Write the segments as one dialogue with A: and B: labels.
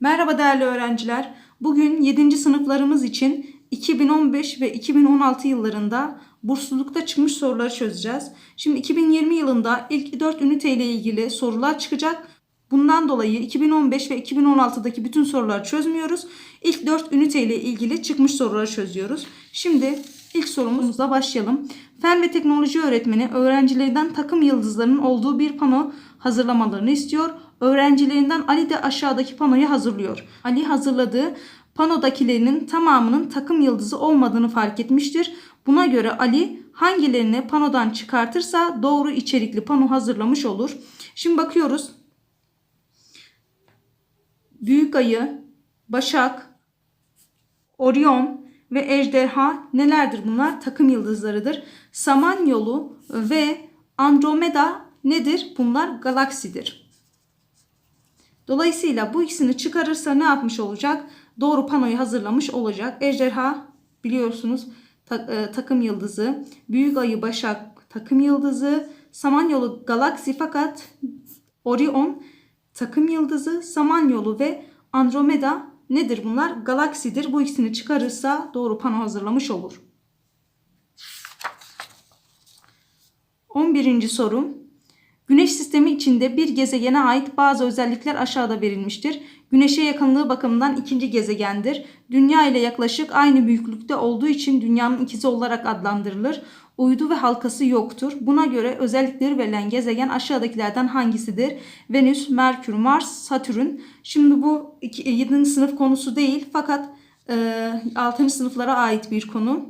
A: Merhaba değerli öğrenciler. Bugün 7. sınıflarımız için 2015 ve 2016 yıllarında burslulukta çıkmış soruları çözeceğiz. Şimdi 2020 yılında ilk 4 ünite ile ilgili sorular çıkacak. Bundan dolayı 2015 ve 2016'daki bütün soruları çözmüyoruz. İlk 4 ünite ile ilgili çıkmış soruları çözüyoruz. Şimdi ilk sorumuzla başlayalım. Fen ve teknoloji öğretmeni öğrencilerinden takım yıldızlarının olduğu bir pano hazırlamalarını istiyor. Öğrencilerinden Ali de aşağıdaki panoyu hazırlıyor. Ali hazırladığı panodakilerinin tamamının takım yıldızı olmadığını fark etmiştir. Buna göre Ali hangilerini panodan çıkartırsa doğru içerikli pano hazırlamış olur. Şimdi bakıyoruz. Büyük ayı, Başak, Orion ve Ejderha nelerdir bunlar? Takım yıldızlarıdır. Samanyolu ve Andromeda nedir? Bunlar galaksidir. Dolayısıyla bu ikisini çıkarırsa ne yapmış olacak? Doğru panoyu hazırlamış olacak. Ejderha biliyorsunuz e, takım yıldızı. Büyük ayı Başak takım yıldızı. Samanyolu galaksi fakat Orion takım yıldızı. Samanyolu ve Andromeda nedir bunlar? Galaksidir. Bu ikisini çıkarırsa doğru pano hazırlamış olur. 11. soru. Güneş sistemi içinde bir gezegene ait bazı özellikler aşağıda verilmiştir. Güneşe yakınlığı bakımından ikinci gezegendir. Dünya ile yaklaşık aynı büyüklükte olduğu için dünyanın ikizi olarak adlandırılır. Uydu ve halkası yoktur. Buna göre özellikleri verilen gezegen aşağıdakilerden hangisidir? Venüs, Merkür, Mars, Satürn. Şimdi bu 7. sınıf konusu değil fakat e, 6. sınıflara ait bir konu.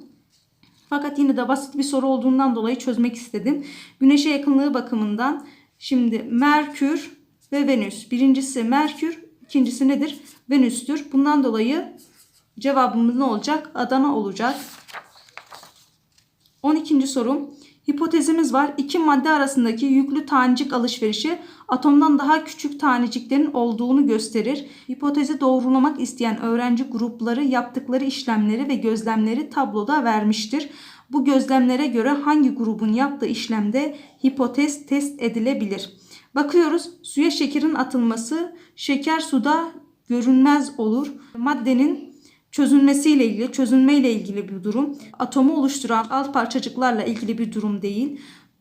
A: Fakat yine de basit bir soru olduğundan dolayı çözmek istedim. Güneşe yakınlığı bakımından şimdi Merkür ve Venüs. Birincisi Merkür, ikincisi nedir? Venüs'tür. Bundan dolayı cevabımız ne olacak? Adana olacak. 12. sorum. Hipotezimiz var. İki madde arasındaki yüklü tanecik alışverişi atomdan daha küçük taneciklerin olduğunu gösterir. Hipotezi doğrulamak isteyen öğrenci grupları yaptıkları işlemleri ve gözlemleri tabloda vermiştir. Bu gözlemlere göre hangi grubun yaptığı işlemde hipotez test edilebilir? Bakıyoruz suya şekerin atılması şeker suda görünmez olur. Maddenin çözünmesiyle ilgili, çözünme ile ilgili bir durum. Atomu oluşturan alt parçacıklarla ilgili bir durum değil.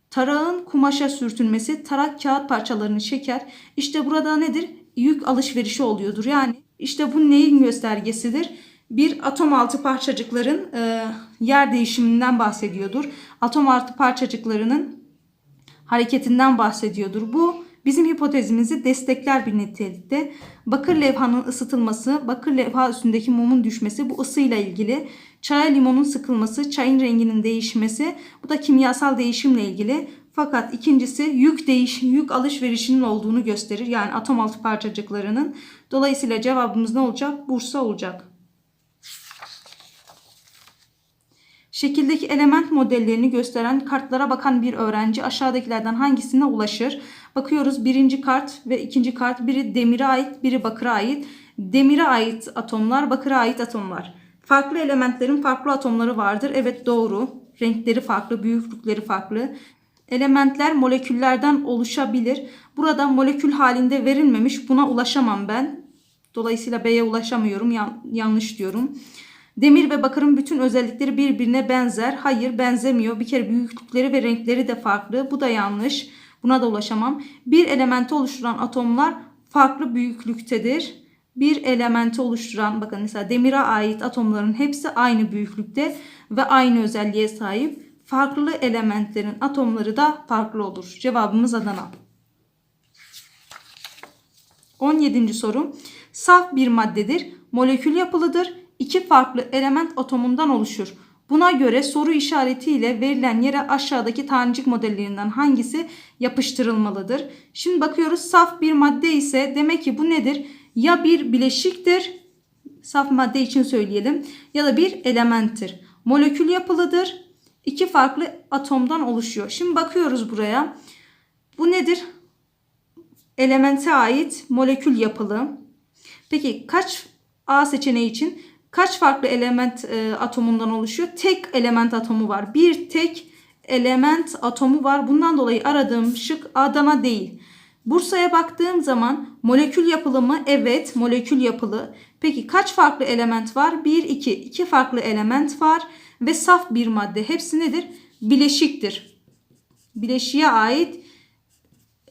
A: Tarağın kumaşa sürtünmesi tarak kağıt parçalarını çeker. İşte burada nedir? Yük alışverişi oluyordur. Yani işte bu neyin göstergesidir? Bir atom altı parçacıkların e, yer değişiminden bahsediyordur. Atom altı parçacıklarının hareketinden bahsediyordur. Bu bizim hipotezimizi destekler bir nitelikte. Bakır levhanın ısıtılması, bakır levha üstündeki mumun düşmesi bu ısıyla ilgili. Çaya limonun sıkılması, çayın renginin değişmesi bu da kimyasal değişimle ilgili. Fakat ikincisi yük değiş yük alışverişinin olduğunu gösterir. Yani atom altı parçacıklarının. Dolayısıyla cevabımız ne olacak? Bursa olacak. Şekildeki element modellerini gösteren kartlara bakan bir öğrenci aşağıdakilerden hangisine ulaşır? Bakıyoruz birinci kart ve ikinci kart biri demire ait biri bakıra ait. Demire ait atomlar bakıra ait atomlar. Farklı elementlerin farklı atomları vardır. Evet doğru. Renkleri farklı, büyüklükleri farklı. Elementler moleküllerden oluşabilir. Burada molekül halinde verilmemiş. Buna ulaşamam ben. Dolayısıyla B'ye ulaşamıyorum. Yan- yanlış diyorum. Demir ve bakırın bütün özellikleri birbirine benzer. Hayır benzemiyor. Bir kere büyüklükleri ve renkleri de farklı. Bu da yanlış. Buna da ulaşamam. Bir elementi oluşturan atomlar farklı büyüklüktedir. Bir elementi oluşturan bakın mesela demire ait atomların hepsi aynı büyüklükte ve aynı özelliğe sahip. Farklı elementlerin atomları da farklı olur. Cevabımız Adana. 17. soru. Saf bir maddedir. Molekül yapılıdır. İki farklı element atomundan oluşur. Buna göre soru işaretiyle verilen yere aşağıdaki tanecik modellerinden hangisi yapıştırılmalıdır? Şimdi bakıyoruz saf bir madde ise demek ki bu nedir? Ya bir bileşiktir, saf madde için söyleyelim ya da bir elementtir. Molekül yapılıdır. İki farklı atomdan oluşuyor. Şimdi bakıyoruz buraya. Bu nedir? Elemente ait molekül yapılı. Peki kaç A seçeneği için kaç farklı element e, atomundan oluşuyor? Tek element atomu var. Bir tek element atomu var. Bundan dolayı aradığım şık Adana değil. Bursa'ya baktığım zaman molekül yapılı mı? Evet, molekül yapılı. Peki kaç farklı element var? 1, 2. 2 farklı element var ve saf bir madde. Hepsi nedir? Bileşiktir. Bileşiğe ait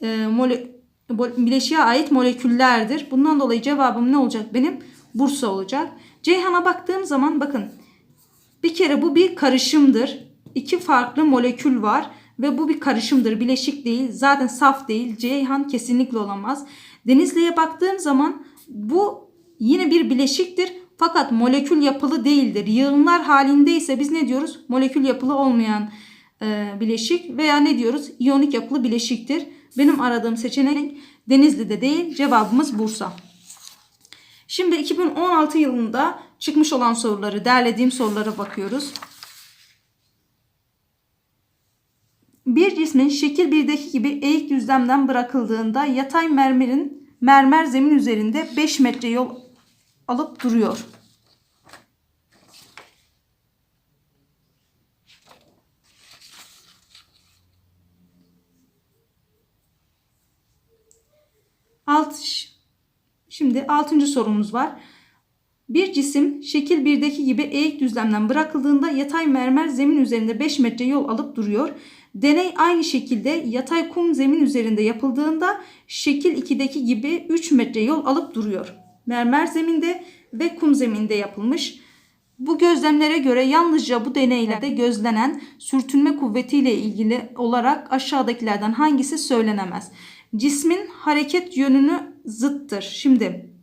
A: e, mole, bileşiğe ait moleküllerdir. Bundan dolayı cevabım ne olacak benim? Bursa olacak. Ceyhan'a baktığım zaman bakın bir kere bu bir karışımdır. İki farklı molekül var ve bu bir karışımdır. Bileşik değil. Zaten saf değil. Ceyhan kesinlikle olamaz. Denizli'ye baktığım zaman bu yine bir bileşiktir. Fakat molekül yapılı değildir. Yığınlar halinde ise biz ne diyoruz? Molekül yapılı olmayan e, bileşik veya ne diyoruz? İyonik yapılı bileşiktir. Benim aradığım seçenek Denizli'de değil. Cevabımız Bursa. Şimdi 2016 yılında çıkmış olan soruları, derlediğim sorulara bakıyoruz. Bir cismin şekil 1'deki gibi eğik düzlemden bırakıldığında yatay mermerin mermer zemin üzerinde 5 metre yol alıp duruyor. Alt, şimdi altıncı sorumuz var. Bir cisim şekil 1'deki gibi eğik düzlemden bırakıldığında yatay mermer zemin üzerinde 5 metre yol alıp duruyor. Deney aynı şekilde yatay kum zemin üzerinde yapıldığında şekil 2'deki gibi 3 metre yol alıp duruyor. Mermer zeminde ve kum zeminde yapılmış. Bu gözlemlere göre yalnızca bu deneylerde gözlenen sürtünme kuvvetiyle ilgili olarak aşağıdakilerden hangisi söylenemez? Cismin hareket yönünü zıttır. Şimdi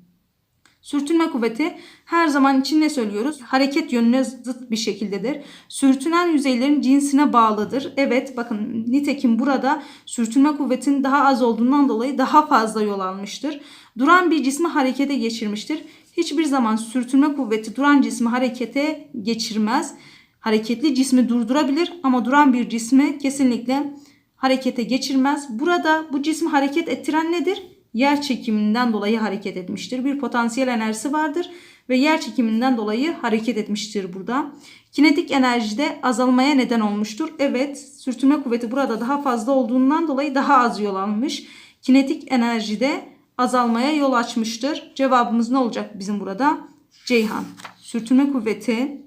A: Sürtünme kuvveti her zaman için ne söylüyoruz? Hareket yönüne zıt bir şekildedir. Sürtünen yüzeylerin cinsine bağlıdır. Evet bakın nitekim burada sürtünme kuvvetinin daha az olduğundan dolayı daha fazla yol almıştır. Duran bir cismi harekete geçirmiştir. Hiçbir zaman sürtünme kuvveti duran cismi harekete geçirmez. Hareketli cismi durdurabilir ama duran bir cismi kesinlikle harekete geçirmez. Burada bu cismi hareket ettiren nedir? Yer çekiminden dolayı hareket etmiştir. Bir potansiyel enerjisi vardır ve yer çekiminden dolayı hareket etmiştir burada. Kinetik enerjide azalmaya neden olmuştur. Evet, sürtünme kuvveti burada daha fazla olduğundan dolayı daha az yol almış. Kinetik enerjide azalmaya yol açmıştır. Cevabımız ne olacak bizim burada? Ceyhan. Sürtünme kuvveti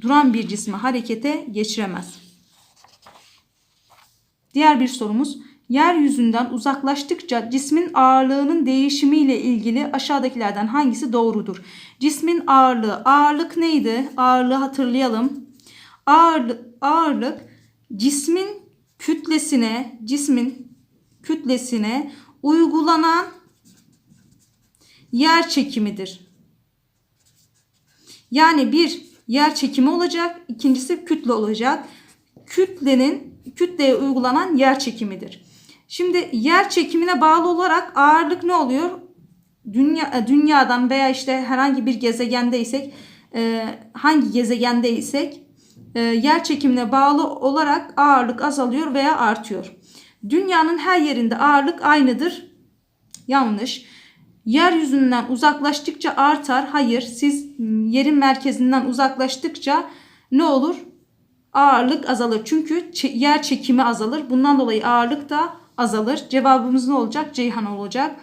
A: duran bir cismi harekete geçiremez. Diğer bir sorumuz yeryüzünden uzaklaştıkça cismin ağırlığının değişimiyle ilgili aşağıdakilerden hangisi doğrudur? Cismin ağırlığı. Ağırlık neydi? Ağırlığı hatırlayalım. Ağırlık, ağırlık cismin kütlesine, cismin kütlesine uygulanan yer çekimidir. Yani bir yer çekimi olacak, ikincisi kütle olacak. Kütlenin kütleye uygulanan yer çekimidir. Şimdi yer çekimine bağlı olarak ağırlık ne oluyor? Dünya, e, dünyadan veya işte herhangi bir gezegendeysek e, hangi gezegendeysek e, yer çekimine bağlı olarak ağırlık azalıyor veya artıyor. Dünyanın her yerinde ağırlık aynıdır. Yanlış. Yeryüzünden uzaklaştıkça artar. Hayır. Siz yerin merkezinden uzaklaştıkça ne olur? Ağırlık azalır. Çünkü yer çekimi azalır. Bundan dolayı ağırlık da azalır. Cevabımız ne olacak? Ceyhan olacak.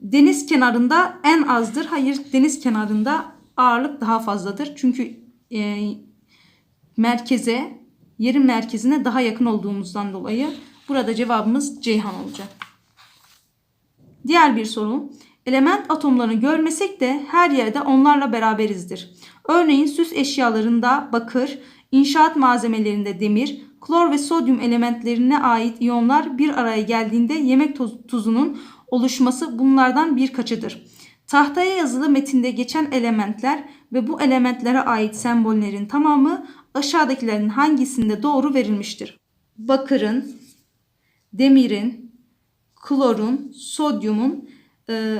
A: Deniz kenarında en azdır. Hayır deniz kenarında ağırlık daha fazladır. Çünkü e, merkeze, yerin merkezine daha yakın olduğumuzdan dolayı burada cevabımız Ceyhan olacak. Diğer bir soru. Element atomlarını görmesek de her yerde onlarla beraberizdir. Örneğin süs eşyalarında bakır, inşaat malzemelerinde demir, klor ve sodyum elementlerine ait iyonlar bir araya geldiğinde yemek tuzunun oluşması bunlardan birkaçıdır. Tahtaya yazılı metinde geçen elementler ve bu elementlere ait sembollerin tamamı aşağıdakilerin hangisinde doğru verilmiştir? Bakırın, demirin, klorun, sodyumun e,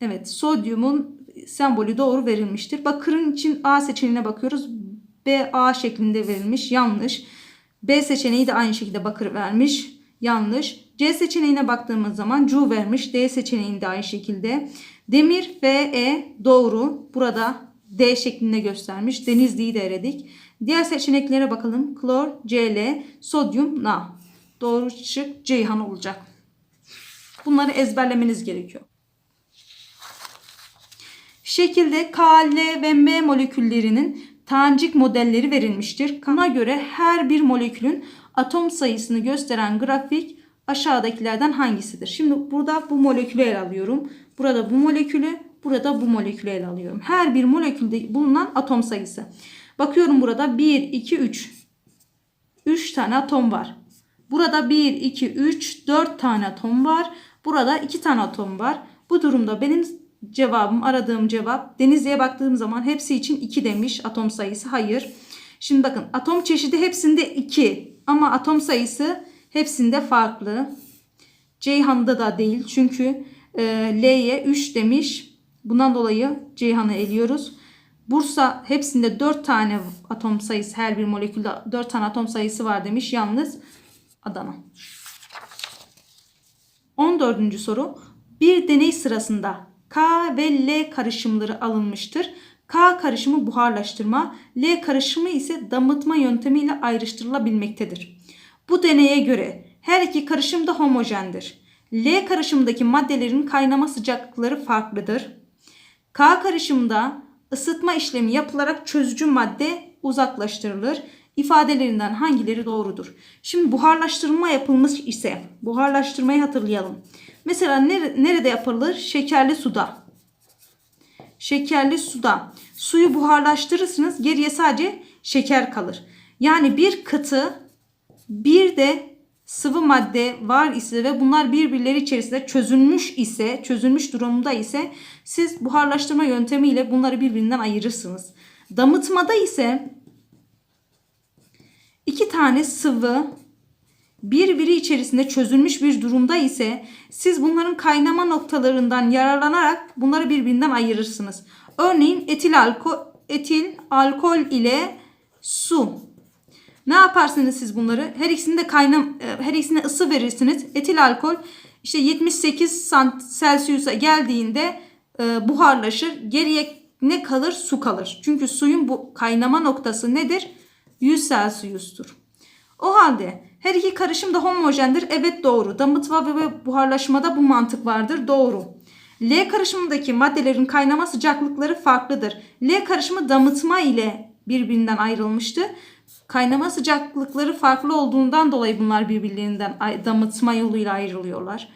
A: evet sodyumun sembolü doğru verilmiştir. Bakırın için A seçeneğine bakıyoruz. B A şeklinde verilmiş. Yanlış. B seçeneği de aynı şekilde bakır vermiş. Yanlış. C seçeneğine baktığımız zaman Cu vermiş. D seçeneğinde aynı şekilde. Demir Fe doğru. Burada D şeklinde göstermiş. Denizli'yi de eledik. Diğer seçeneklere bakalım. Klor, Cl, sodyum, Na. Doğru şık Ceyhan olacak. Bunları ezberlemeniz gerekiyor. Şekilde K, L ve M moleküllerinin tanecik modelleri verilmiştir. Buna göre her bir molekülün atom sayısını gösteren grafik aşağıdakilerden hangisidir? Şimdi burada bu molekülü ele alıyorum. Burada bu molekülü, burada bu molekülü ele alıyorum. Her bir molekülde bulunan atom sayısı. Bakıyorum burada 1, 2, 3. 3 tane atom var. Burada 1, 2, 3, 4 tane atom var. Burada 2 tane atom var. Bu durumda benim cevabım, aradığım cevap Denizli'ye baktığım zaman hepsi için 2 demiş atom sayısı. Hayır. Şimdi bakın atom çeşidi hepsinde 2 ama atom sayısı hepsinde farklı. Ceyhan'da da değil çünkü e, L'ye 3 demiş. Bundan dolayı Ceyhan'ı eliyoruz. Bursa hepsinde 4 tane atom sayısı her bir molekülde 4 tane atom sayısı var demiş. Yalnız Adana. 14. soru. Bir deney sırasında K ve L karışımları alınmıştır. K karışımı buharlaştırma, L karışımı ise damıtma yöntemiyle ayrıştırılabilmektedir. Bu deneye göre her iki karışım da homojendir. L karışımdaki maddelerin kaynama sıcaklıkları farklıdır. K karışımda ısıtma işlemi yapılarak çözücü madde uzaklaştırılır. İfadelerinden hangileri doğrudur? Şimdi buharlaştırma yapılmış ise buharlaştırmayı hatırlayalım. Mesela nerede yapılır? Şekerli suda. Şekerli suda suyu buharlaştırırsınız geriye sadece şeker kalır. Yani bir katı bir de sıvı madde var ise ve bunlar birbirleri içerisinde çözülmüş ise, çözülmüş durumda ise siz buharlaştırma yöntemiyle bunları birbirinden ayırırsınız. Damıtmada ise iki tane sıvı birbiri içerisinde çözülmüş bir durumda ise siz bunların kaynama noktalarından yararlanarak bunları birbirinden ayırırsınız. Örneğin etil alkol, etil alkol ile su. Ne yaparsınız siz bunları? Her ikisini de kaynam her ikisine ısı verirsiniz. Etil alkol işte 78 sant Celsius'a geldiğinde e, buharlaşır. Geriye ne kalır? Su kalır. Çünkü suyun bu kaynama noktası nedir? 100 Celsius'tur. O halde her iki karışım da homojendir. Evet doğru. Damıtma ve buharlaşmada bu mantık vardır. Doğru. L karışımındaki maddelerin kaynama sıcaklıkları farklıdır. L karışımı damıtma ile birbirinden ayrılmıştı. Kaynama sıcaklıkları farklı olduğundan dolayı bunlar birbirlerinden damıtma yoluyla ayrılıyorlar.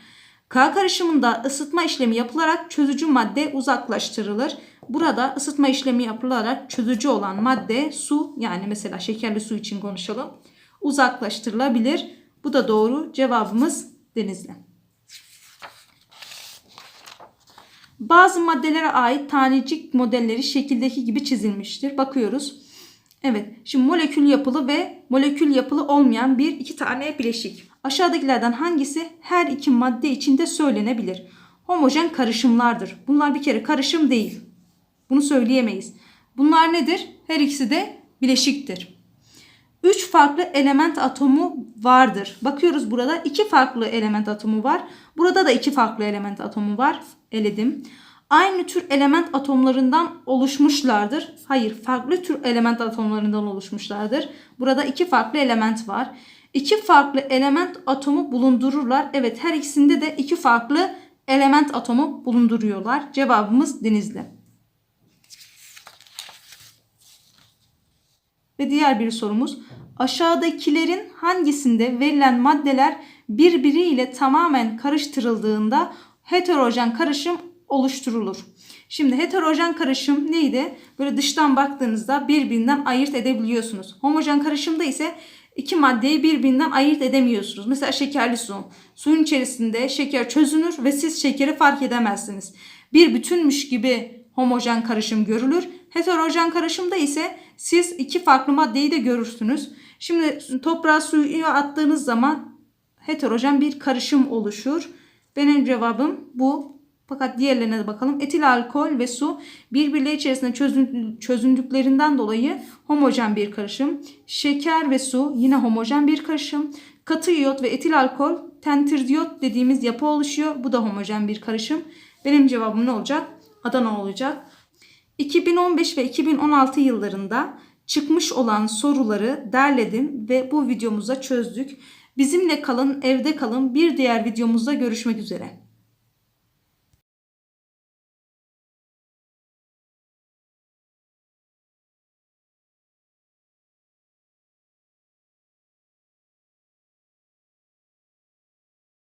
A: K karışımında ısıtma işlemi yapılarak çözücü madde uzaklaştırılır. Burada ısıtma işlemi yapılarak çözücü olan madde su yani mesela şekerli su için konuşalım uzaklaştırılabilir. Bu da doğru. Cevabımız Denizli. Bazı maddelere ait tanecik modelleri şekildeki gibi çizilmiştir. Bakıyoruz. Evet. Şimdi molekül yapılı ve molekül yapılı olmayan bir iki tane bileşik. Aşağıdakilerden hangisi her iki madde içinde söylenebilir? Homojen karışımlardır. Bunlar bir kere karışım değil. Bunu söyleyemeyiz. Bunlar nedir? Her ikisi de bileşiktir. 3 farklı element atomu vardır. Bakıyoruz burada 2 farklı element atomu var. Burada da 2 farklı element atomu var. Eledim. Aynı tür element atomlarından oluşmuşlardır. Hayır, farklı tür element atomlarından oluşmuşlardır. Burada 2 farklı element var. 2 farklı element atomu bulundururlar. Evet, her ikisinde de 2 farklı element atomu bulunduruyorlar. Cevabımız Denizli. Ve diğer bir sorumuz. Aşağıdakilerin hangisinde verilen maddeler birbiriyle tamamen karıştırıldığında heterojen karışım oluşturulur? Şimdi heterojen karışım neydi? Böyle dıştan baktığınızda birbirinden ayırt edebiliyorsunuz. Homojen karışımda ise iki maddeyi birbirinden ayırt edemiyorsunuz. Mesela şekerli su. Suyun içerisinde şeker çözünür ve siz şekeri fark edemezsiniz. Bir bütünmüş gibi homojen karışım görülür. Heterojen karışımda ise siz iki farklı maddeyi de görürsünüz. Şimdi toprağa suyu attığınız zaman heterojen bir karışım oluşur. Benim cevabım bu. Fakat diğerlerine de bakalım. Etil alkol ve su birbirleri içerisinde çözün, çözündüklerinden dolayı homojen bir karışım. Şeker ve su yine homojen bir karışım. Katı iyot ve etil alkol tentirdiyot dediğimiz yapı oluşuyor. Bu da homojen bir karışım. Benim cevabım ne olacak? Adana olacak. 2015 ve 2016 yıllarında çıkmış olan soruları derledim ve bu videomuzda çözdük. Bizimle kalın, evde kalın. Bir diğer videomuzda görüşmek üzere.